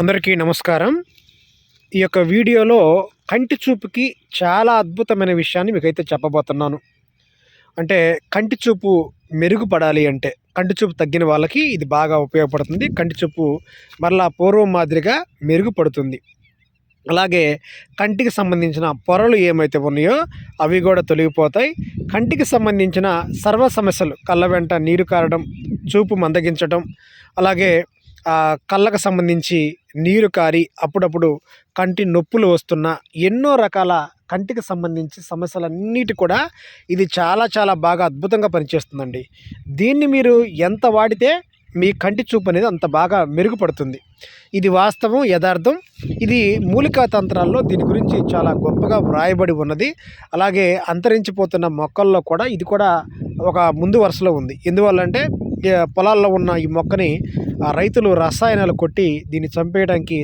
అందరికీ నమస్కారం. ఈ యొక్క వీడియోలో కంటి చూపుకి చాలా అద్భుతమైన విషయాన్ని మీకైతే చెప్పబోతున్నాను. అంటే కంటి చూపు మెరుగుపడాలి అంటే కంటి చూపు తగ్గిన వాళ్ళకి ఇది బాగా ఉపయోగపడుతుంది. కంటి చూపు మరలా పూర్వం మాదిరిగా మెరుగుపడుతుంది. అలాగే కంటికి సంబంధించిన పొరలు ఏమైతే ఉన్నాయో అవి కూడా తొలగిపోతాయి. కంటికి సంబంధించిన సర్వ సమస్యలు కళ్ళ వెంట నీరు కారడం చూపు మందగించడం అలాగే కళ్ళకు సంబంధించి నీరు కారి అప్పుడప్పుడు కంటి నొప్పులు వస్తున్న ఎన్నో రకాల కంటికి సంబంధించి సమస్యలన్నిటి కూడా ఇది చాలా చాలా బాగా అద్భుతంగా పనిచేస్తుందండి. దీన్ని మీరు ఎంత వాడితే మీ కంటి చూపు అనేది అంత బాగా మెరుగుపడుతుంది. ఇది వాస్తవం యథార్థం. ఇది మూలికా తంత్రాల్లో దీని గురించి చాలా గొప్పగా వ్రాయబడి ఉన్నది. అలాగే అంతరించిపోతున్న మొక్కల్లో కూడా ఇది కూడా ఒక ముందు వరుసలో ఉంది. ఎందువల్లంటే అంటే పొలాల్లో ఉన్న ఈ మొక్కని రైతులు రసాయనాలు కొట్టి దీన్ని చంపేయడానికి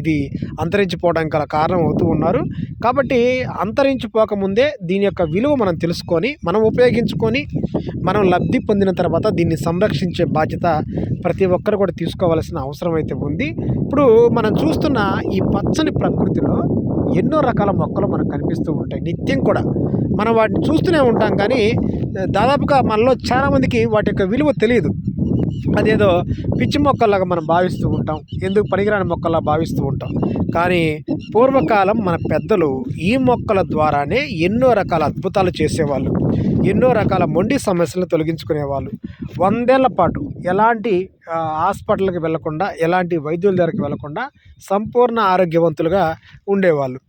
ఇది అంతరించిపోవడానికి గల కారణం అవుతూ ఉన్నారు. కాబట్టి అంతరించిపోకముందే దీని యొక్క విలువ మనం తెలుసుకొని మనం ఉపయోగించుకొని మనం లబ్ధి పొందిన తర్వాత దీన్ని సంరక్షించే బాధ్యత ప్రతి ఒక్కరు కూడా తీసుకోవాల్సిన అవసరం అయితే ఉంది. ఇప్పుడు మనం చూస్తున్న ఈ పచ్చని ప్రకృతిలో ఎన్నో రకాల మొక్కలు మనకు కనిపిస్తూ ఉంటాయి. నిత్యం కూడా మనం వాటిని చూస్తూనే ఉంటాం కానీ దాదాపుగా మనలో చాలామందికి వాటి యొక్క విలువ తెలియదు. అదేదో పిచ్చి మొక్కల్లాగా మనం భావిస్తూ ఉంటాం. ఎందుకు పనికిరాని మొక్కల్లా భావిస్తూ ఉంటాం. కానీ పూర్వకాలం మన పెద్దలు ఈ మొక్కల ద్వారానే ఎన్నో రకాల అద్భుతాలు చేసేవాళ్ళు. ఎన్నో రకాల మొండి సమస్యలను తొలగించుకునేవాళ్ళు. వందేళ్ళ పాటు ఎలాంటి హాస్పిటల్కి వెళ్ళకుండా ఎలాంటి వైద్యుల దగ్గరికి వెళ్ళకుండా సంపూర్ణ ఆరోగ్యవంతులుగా ఉండేవాళ్ళు.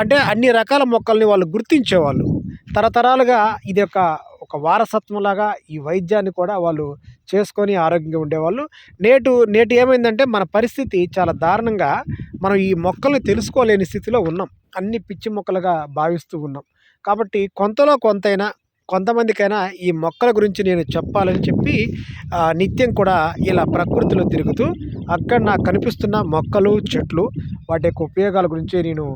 అంటే అన్ని రకాల మొక్కల్ని వాళ్ళు గుర్తించేవాళ్ళు. తరతరాలుగా ఇది ఒక ఒక వారసత్వంలాగా ఈ వైద్యాన్ని కూడా వాళ్ళు చేసుకొని ఆరోగ్యంగా ఉండేవాళ్ళు. నేటు నేటి ఏమైందంటే మన పరిస్థితి చాలా దారుణంగా మనం ఈ మొక్కల్ని తెలుసుకోలేని స్థితిలో ఉన్నాం. అన్ని పిచ్చి మొక్కలుగా భావిస్తూ ఉన్నాం. కాబట్టి కొంతలో కొంతైనా కొంతమందికైనా ఈ మొక్కల గురించి నేను చెప్పాలని చెప్పి నిత్యం కూడా ఇలా ప్రకృతిలో తిరుగుతూ అక్కడ నాకు కనిపిస్తున్న మొక్కలు చెట్లు వాటి యొక్క ఉపయోగాల గురించి నేను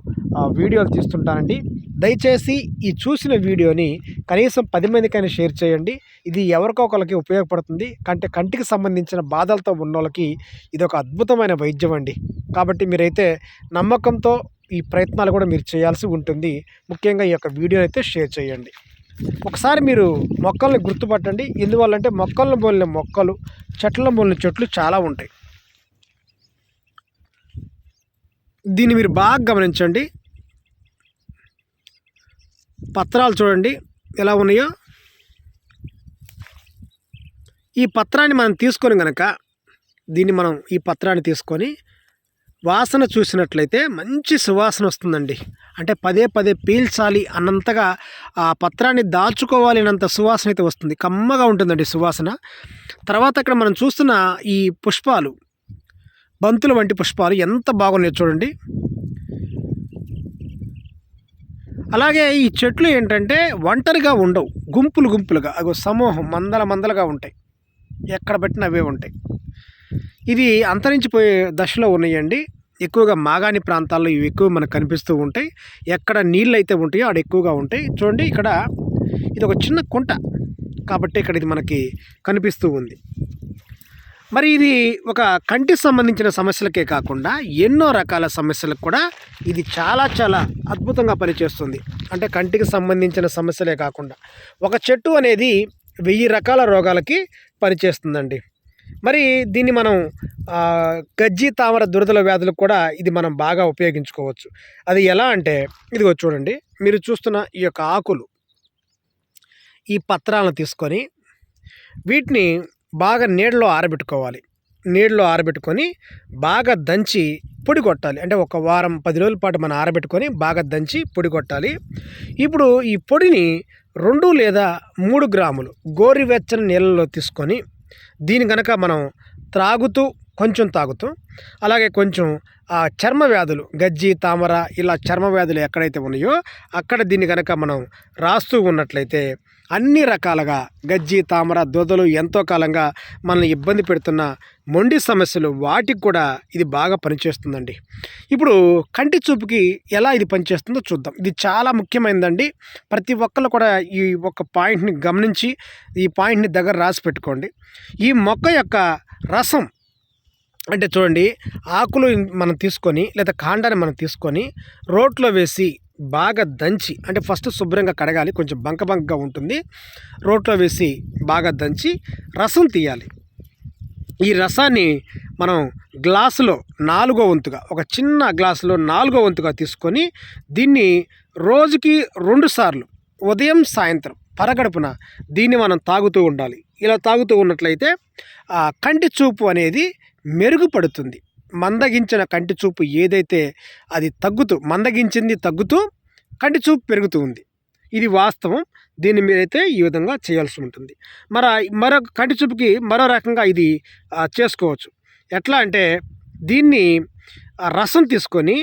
వీడియోలు తీస్తుంటానండి. దయచేసి ఈ చూసిన వీడియోని కనీసం పది మందికైనా షేర్ చేయండి. ఇది ఎవరికొకరికి ఉపయోగపడుతుంది. కంటే కంటికి సంబంధించిన బాధలతో ఉన్న వాళ్ళకి ఇది ఒక అద్భుతమైన వైద్యం అండి. కాబట్టి మీరైతే నమ్మకంతో ఈ ప్రయత్నాలు కూడా మీరు చేయాల్సి ఉంటుంది. ముఖ్యంగా ఈ యొక్క వీడియోని అయితే షేర్ చేయండి. ఒకసారి మీరు మొక్కల్ని గుర్తుపట్టండి. ఎందువల్లంటే మొక్కలను బోలిన మొక్కలు చెట్లను బోలిన చెట్లు చాలా ఉంటాయి. దీన్ని మీరు బాగా గమనించండి. పత్రాలు చూడండి ఎలా ఉన్నాయో. ఈ పత్రాన్ని మనం తీసుకొని కనుక దీన్ని మనం ఈ పత్రాన్ని తీసుకొని వాసన చూసినట్లయితే మంచి సువాసన వస్తుందండి. అంటే పదే పదే పీల్చాలి అన్నంతగా ఆ పత్రాన్ని దాచుకోవాలి అన్నంత సువాసన అయితే వస్తుంది. కమ్మగా ఉంటుందండి సువాసన. తర్వాత అక్కడ మనం చూస్తున్న ఈ పుష్పాలు బంతులు వంటి పుష్పాలు ఎంత బాగున్నాయో చూడండి. అలాగే ఈ చెట్లు ఏంటంటే ఒంటరిగా ఉండవు. గుంపులు గుంపులుగా. అగో సమూహం మందల మందలుగా ఉంటాయి. ఎక్కడ పెట్టినా అవే ఉంటాయి. ఇది అంతరించిపోయే దశలో ఉన్నాయండి. ఎక్కువగా మాగాణి ప్రాంతాల్లో ఇవి ఎక్కువ మనకు కనిపిస్తూ ఉంటాయి. ఎక్కడ నీళ్ళు అయితే ఉంటాయో ఆడ ఎక్కువగా ఉంటాయి. చూడండి ఇక్కడ ఇది ఒక చిన్న కుంట. కాబట్టి ఇక్కడ ఇది మనకి కనిపిస్తూ ఉంది. మరి ఇది ఒక కంటికి సంబంధించిన సమస్యలకే కాకుండా ఎన్నో రకాల సమస్యలకు కూడా ఇది చాలా చాలా అద్భుతంగా పనిచేస్తుంది. అంటే కంటికి సంబంధించిన సమస్యలే కాకుండా ఒక చెట్టు అనేది వెయ్యి రకాల రోగాలకి పనిచేస్తుందండి. మరి దీన్ని మనం గజ్జి తామర దురదల వ్యాధులకు కూడా ఇది మనం బాగా ఉపయోగించుకోవచ్చు. అది ఎలా అంటే ఇదిగో చూడండి. మీరు చూస్తున్న ఈ యొక్క ఆకులు ఈ పత్రాలను తీసుకొని వీటిని బాగా నీడలో ఆరబెట్టుకోవాలి. నీడలో ఆరబెట్టుకొని బాగా దంచి పొడి కొట్టాలి. అంటే ఒక వారం పది రోజుల పాటు మనం ఆరబెట్టుకొని బాగా దంచి పొడి కొట్టాలి. ఇప్పుడు ఈ పొడిని రెండు లేదా మూడు గ్రాములు గోరువెచ్చని నీళ్ళలో తీసుకొని దీని కనుక మనం త్రాగుతూ కొంచెం తాగుతూ అలాగే కొంచెం ఆ చర్మ వ్యాధులు గజ్జి తామర ఇలా చర్మ వ్యాధులు ఎక్కడైతే ఉన్నాయో అక్కడ దీన్ని కనుక మనం రాస్తూ ఉన్నట్లయితే అన్ని రకాలుగా గజ్జి తామర దొదలు ఎంతో కాలంగా మనల్ని ఇబ్బంది పెడుతున్న మొండి సమస్యలు వాటికి కూడా ఇది బాగా పనిచేస్తుందండి. ఇప్పుడు కంటి చూపుకి ఎలా ఇది పనిచేస్తుందో చూద్దాం. ఇది చాలా ముఖ్యమైనదండి ప్రతి ఒక్కరు కూడా ఈ ఒక పాయింట్ని గమనించి ఈ పాయింట్ని దగ్గర రాసి పెట్టుకోండి. ఈ మొక్క యొక్క రసం అంటే చూడండి ఆకులు మనం తీసుకొని లేదా కాండాన్ని మనం తీసుకొని రోట్లో వేసి బాగా దంచి అంటే ఫస్ట్ శుభ్రంగా కడగాలి కొంచెం బంక బంకగా ఉంటుంది. రోట్లో వేసి బాగా దంచి రసం తీయాలి. ఈ రసాన్ని మనం గ్లాసులో నాలుగో వంతుగా ఒక చిన్న గ్లాసులో నాలుగో వంతుగా తీసుకొని దీన్ని రోజుకి రెండు సార్లు ఉదయం సాయంత్రం పరగడుపున దీన్ని మనం తాగుతూ ఉండాలి. ఇలా తాగుతూ ఉన్నట్లయితే ఆ కంటి చూపు అనేది మెరుగుపడుతుంది. మందగించిన కంటి చూపు ఏదైతే అది తగ్గుతూ మందగించింది తగ్గుతూ కంటి చూపు పెరుగుతూ ఉంది. ఇది వాస్తవం. దీన్ని మీరైతే ఈ విధంగా చేయాల్సి ఉంటుంది. మరి మరొక కంటి చూపుకి మరో రకంగా ఇది చేసుకోవచ్చు. ఎట్లా అంటే దీన్ని రసం తీసుకొని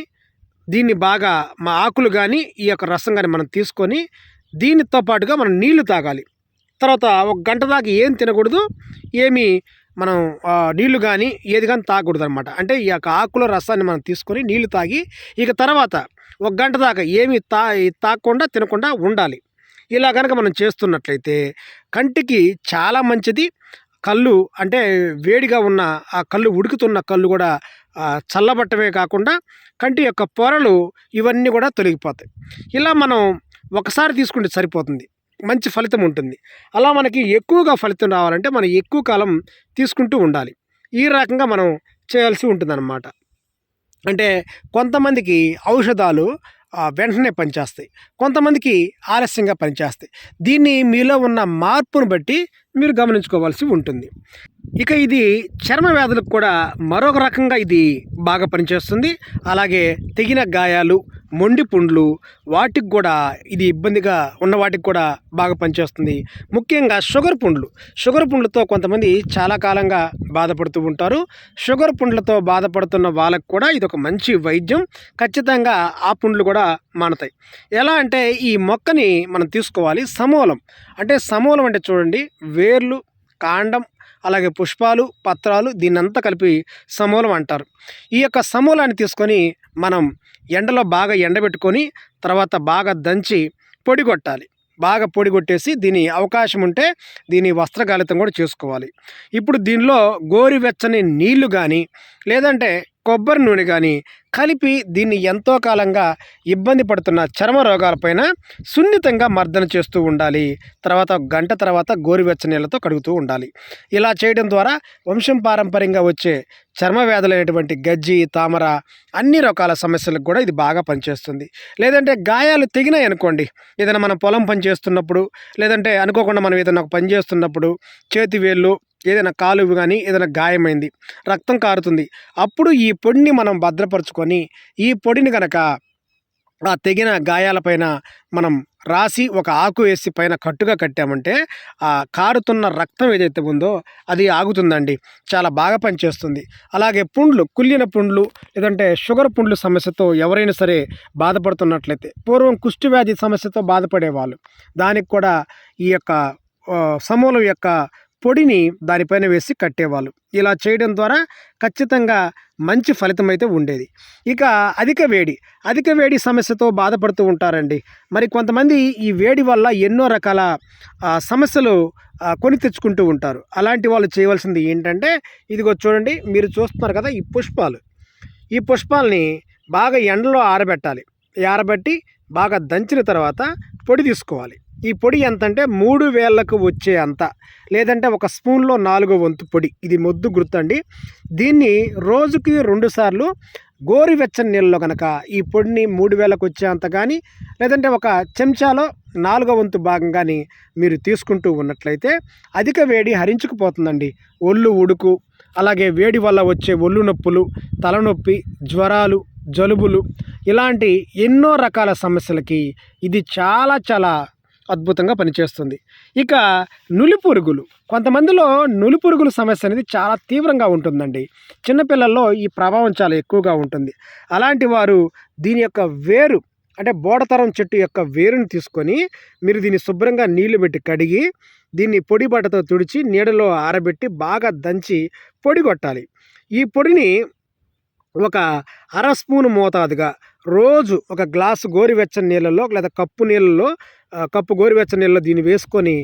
దీన్ని బాగా మా ఆకులు కానీ ఈ యొక్క రసం కానీ మనం తీసుకొని దీనితో పాటుగా మనం నీళ్ళు తాగాలి. తర్వాత ఒక గంట దాకా ఏం తినకూడదు ఏమి మనం నీళ్ళు కానీ ఏది కానీ తాగకూడదు అనమాట అంటే ఈ యొక్క ఆకుల రసాన్ని మనం తీసుకొని నీళ్ళు తాగి ఇక తర్వాత ఒక గంట దాకా ఏమి తా తాగకుండా తినకుండా ఉండాలి. ఇలా కనుక మనం చేస్తున్నట్లయితే కంటికి చాలా మంచిది. కళ్ళు అంటే వేడిగా ఉన్న ఆ కళ్ళు ఉడుకుతున్న కళ్ళు కూడా చల్లబట్టమే కాకుండా కంటి యొక్క పొరలు ఇవన్నీ కూడా తొలగిపోతాయి. ఇలా మనం ఒకసారి తీసుకుంటే సరిపోతుంది. మంచి ఫలితం ఉంటుంది. అలా మనకి ఎక్కువగా ఫలితం రావాలంటే మనం ఎక్కువ కాలం తీసుకుంటూ ఉండాలి. ఈ రకంగా మనం చేయాల్సి ఉంటుందన్నమాట. అంటే కొంతమందికి ఔషధాలు వెంటనే పనిచేస్తాయి. కొంతమందికి ఆలస్యంగా పనిచేస్తాయి. దీన్ని మీలో ఉన్న మార్పును బట్టి మీరు గమనించుకోవాల్సి ఉంటుంది. ఇక ఇది చర్మ వ్యాధులకు కూడా మరొక రకంగా ఇది బాగా పనిచేస్తుంది. అలాగే తెగిన గాయాలు మొండి పుండ్లు వాటికి కూడా ఇది ఇబ్బందిగా ఉన్న వాటికి కూడా బాగా పనిచేస్తుంది. ముఖ్యంగా షుగర్ పుండ్లు. షుగర్ పుండ్లతో కొంతమంది చాలా కాలంగా బాధపడుతూ ఉంటారు. షుగర్ పుండ్లతో బాధపడుతున్న వాళ్ళకు కూడా ఇది ఒక మంచి వైద్యం. ఖచ్చితంగా ఆ పుండ్లు కూడా మానతాయి. ఎలా అంటే ఈ మొక్కని మనం తీసుకోవాలి సమూలం. అంటే సమూలం అంటే చూడండి వేర్లు కాండం అలాగే పుష్పాలు పత్రాలు దీన్నంతా కలిపి సమూలం అంటారు. ఈ యొక్క సమూలాన్ని తీసుకొని మనం ఎండలో బాగా ఎండబెట్టుకొని తర్వాత బాగా దంచి పొడి కొట్టాలి. బాగా పొడి కొట్టేసి దీని అవకాశం ఉంటే దీని వస్త్రగాలితం కూడా చేసుకోవాలి. ఇప్పుడు దీనిలో గోరువెచ్చని నీళ్ళు కానీ లేదంటే కొబ్బరి నూనె కానీ కలిపి దీన్ని ఎంతో కాలంగా ఇబ్బంది పడుతున్న చర్మ రోగాలపైన సున్నితంగా మర్దన చేస్తూ ఉండాలి. తర్వాత గంట తర్వాత గోరువెచ్చ నీళ్ళతో కడుగుతూ ఉండాలి. ఇలా చేయడం ద్వారా వంశం పారంపర్యంగా వచ్చే చర్మ వ్యాధులైనటువంటి గజ్జి తామర అన్ని రకాల సమస్యలకు కూడా ఇది బాగా పనిచేస్తుంది. లేదంటే గాయాలు తెగినాయి అనుకోండి. ఏదైనా మనం పొలం పని చేస్తున్నప్పుడు లేదంటే అనుకోకుండా మనం ఏదైనా ఒక పని చేస్తున్నప్పుడు చేతి వేళ్ళు ఏదైనా కాలువ కానీ ఏదైనా గాయమైంది రక్తం కారుతుంది. అప్పుడు ఈ పొడిని మనం భద్రపరచుకొని ఈ పొడిని కనుక ఆ తెగిన గాయాలపైన మనం రాసి ఒక ఆకు వేసి పైన కట్టుగా కట్టామంటే ఆ కారుతున్న రక్తం ఏదైతే ఉందో అది ఆగుతుందండి. చాలా బాగా పనిచేస్తుంది. అలాగే పుండ్లు కుళ్ళిన పుండ్లు లేదంటే షుగర్ పుండ్లు సమస్యతో ఎవరైనా సరే బాధపడుతున్నట్లయితే పూర్వం కుష్టి వ్యాధి సమస్యతో బాధపడేవాళ్ళు. దానికి కూడా ఈ యొక్క సమూలం యొక్క పొడిని దానిపైన వేసి కట్టేవాళ్ళు. ఇలా చేయడం ద్వారా ఖచ్చితంగా మంచి ఫలితం అయితే ఉండేది. ఇక అధిక వేడి. అధిక వేడి సమస్యతో బాధపడుతూ ఉంటారండి. మరి కొంతమంది ఈ వేడి వల్ల ఎన్నో రకాల సమస్యలు కొని తెచ్చుకుంటూ ఉంటారు. అలాంటి వాళ్ళు చేయవలసింది ఏంటంటే ఇదిగో చూడండి మీరు చూస్తున్నారు కదా ఈ పుష్పాలు. ఈ పుష్పాలని బాగా ఎండలో ఆరబెట్టాలి. ఆరబెట్టి బాగా దంచిన తర్వాత పొడి తీసుకోవాలి. ఈ పొడి ఎంత అంటే మూడు వేళ్ళకు వచ్చే అంత. లేదంటే ఒక స్పూన్లో నాలుగో వంతు పొడి. ఇది మొద్దు గుర్తండి. దీన్ని రోజుకి రెండుసార్లు గోరువెచ్చని నీళ్ళలో కనుక ఈ పొడిని మూడు వేలకు వచ్చేంత కానీ లేదంటే ఒక చెంచాలో నాలుగో వంతు భాగం కానీ మీరు తీసుకుంటూ ఉన్నట్లయితే అధిక వేడి హరించుకుపోతుందండి. ఒళ్ళు ఉడుకు అలాగే వేడి వల్ల వచ్చే ఒళ్ళు నొప్పులు తలనొప్పి జ్వరాలు జలుబులు ఇలాంటి ఎన్నో రకాల సమస్యలకి ఇది చాలా చాలా అద్భుతంగా పనిచేస్తుంది. ఇక నులి పురుగులు కొంతమందిలో నులి పురుగుల సమస్య అనేది చాలా తీవ్రంగా ఉంటుందండి. చిన్నపిల్లల్లో ఈ ప్రభావం చాలా ఎక్కువగా ఉంటుంది. అలాంటి వారు దీని యొక్క వేరు అంటే బోడతరం చెట్టు యొక్క వేరుని తీసుకొని మీరు దీన్ని శుభ్రంగా నీళ్ళు పెట్టి కడిగి దీన్ని పొడి బట్టతో తుడిచి నీడలో ఆరబెట్టి బాగా దంచి పొడి కొట్టాలి. ఈ పొడిని ఒక అర స్పూన్ మోతాదుగా రోజు ఒక గ్లాసు గోరువెచ్చని నీళ్ళలో లేదా కప్పు నీళ్ళలో కప్పు గోరువెచ్చని నీళ్ళలో దీన్ని వేసుకొని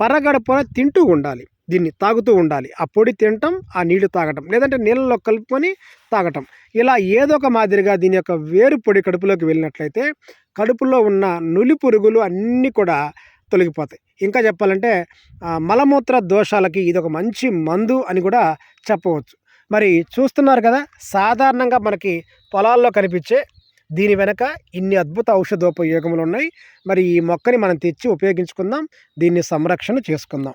పరగడపున తింటూ ఉండాలి. దీన్ని తాగుతూ ఉండాలి. ఆ పొడి తినటం ఆ నీళ్ళు తాగటం లేదంటే నీళ్ళలో కలుపుకొని తాగటం. ఇలా ఏదో ఒక మాదిరిగా దీని యొక్క వేరు పొడి కడుపులోకి వెళ్ళినట్లయితే కడుపులో ఉన్న నులి పురుగులు అన్నీ కూడా తొలగిపోతాయి. ఇంకా చెప్పాలంటే మలమూత్ర దోషాలకి ఇది ఒక మంచి మందు అని కూడా చెప్పవచ్చు. మరి చూస్తున్నారు కదా సాధారణంగా మనకి పొలాల్లో కనిపించే దీని వెనక ఇన్ని అద్భుత ఔషధోపయోగములు ఉన్నాయి మరి ఈ మొక్కని మనం తెచ్చి ఉపయోగించుకుందాం. దీన్ని సంరక్షణ చేసుకుందాం.